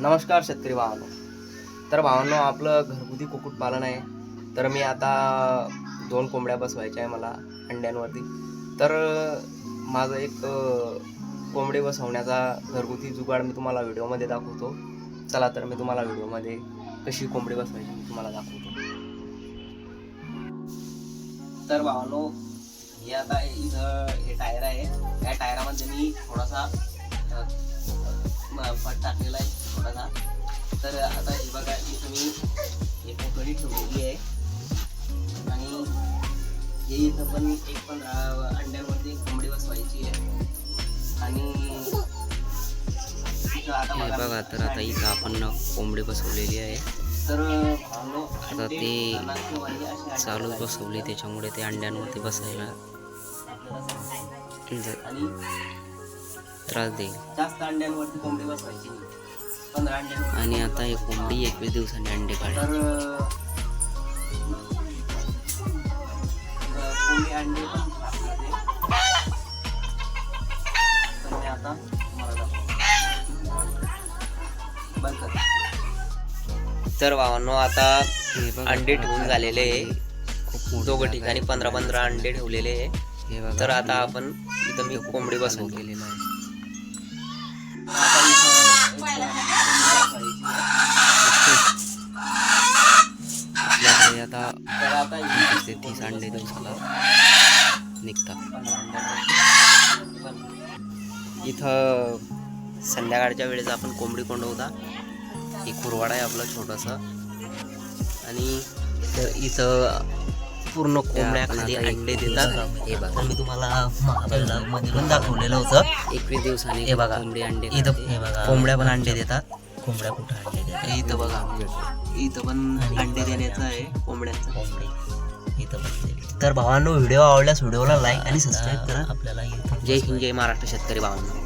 नमस्कार शेतकरी भावानो. तर भावांनो आपलं घरगुती कुक्कुटपालन आहे. तर मी आता दोन कोंबड्या बसवायच्या आहे मला अंड्यांवरती. तर माझं एक कोंबडी बसवण्याचा घरगुती जुगाड मी तुम्हाला व्हिडिओमध्ये दाखवतो. चला तर मी तुम्हाला व्हिडिओमध्ये कशी कोंबडी बसवायची मी तुम्हाला दाखवतो. तर भावांनो हे आता इथं हे टायर आहे. या टायरामध्ये मी थोडासा तर आता हे बघा इथं मी एक कोकणी ठेवलेली आहे. आणि हे इथं पण एक अंड्यांवरती एक कोंबडी बसवायची आहे. आणि हे बघा तर आता इथं आपण कोंबडी बसवलेली आहे. तर आता ते हे चालूच. बसवली त्याच्यामुळे ते अंड्यांवरती बसायला त्रास देईल. जास्त अंड्यांवरती कोंबडी बसवायची आणि आता ही कोंबडी एकवीस दिवसांनी अंडे काढेल तर अं, कोंबडी अंडे पण टाकले तर मी आता तुम्हाला दाखवतो. बंद कर. तर भावांनो आता हे बघा, अंडे ठेवून झालेले आहे दोघं ठिकाणी. पंधरा पंधरा अंडे ठेवलेले आहे हे बघा, तर आता आपण इथं मी कोंबडी पालन बसवतो केलेलं आहे आता वीस ते तीस अंडे दिवसाला निघतात इथं संध्याकाळच्या वेळेस आपण कोंबडी कोंडवता एक कुरवाडा आहे आपला छोटासा आणि इथं पूर्ण कोंबड्या खाली अंडे देतात. हे बघा. मी तुम्हाला महाबळला मध्ये पण दाखवलेलं होतं एकवीस दिवसांनी हे बघा. कोंबडी अंडे इथं. हे बघा. कोंबड्या पण अंडे देतात कोंबड्या कुठं आणले ते इथं बघा. इथं पण अंडे देण्याचं आहे कोंबड्यांचं. कोंबडी इथं बसलेली तर भावांनो व्हिडिओ आवडल्यास व्हिडिओला लाईक आणि सबस्क्राईब करा. आपल्याला इथं जय हिंद जय महाराष्ट्र शेतकरी भावांनो.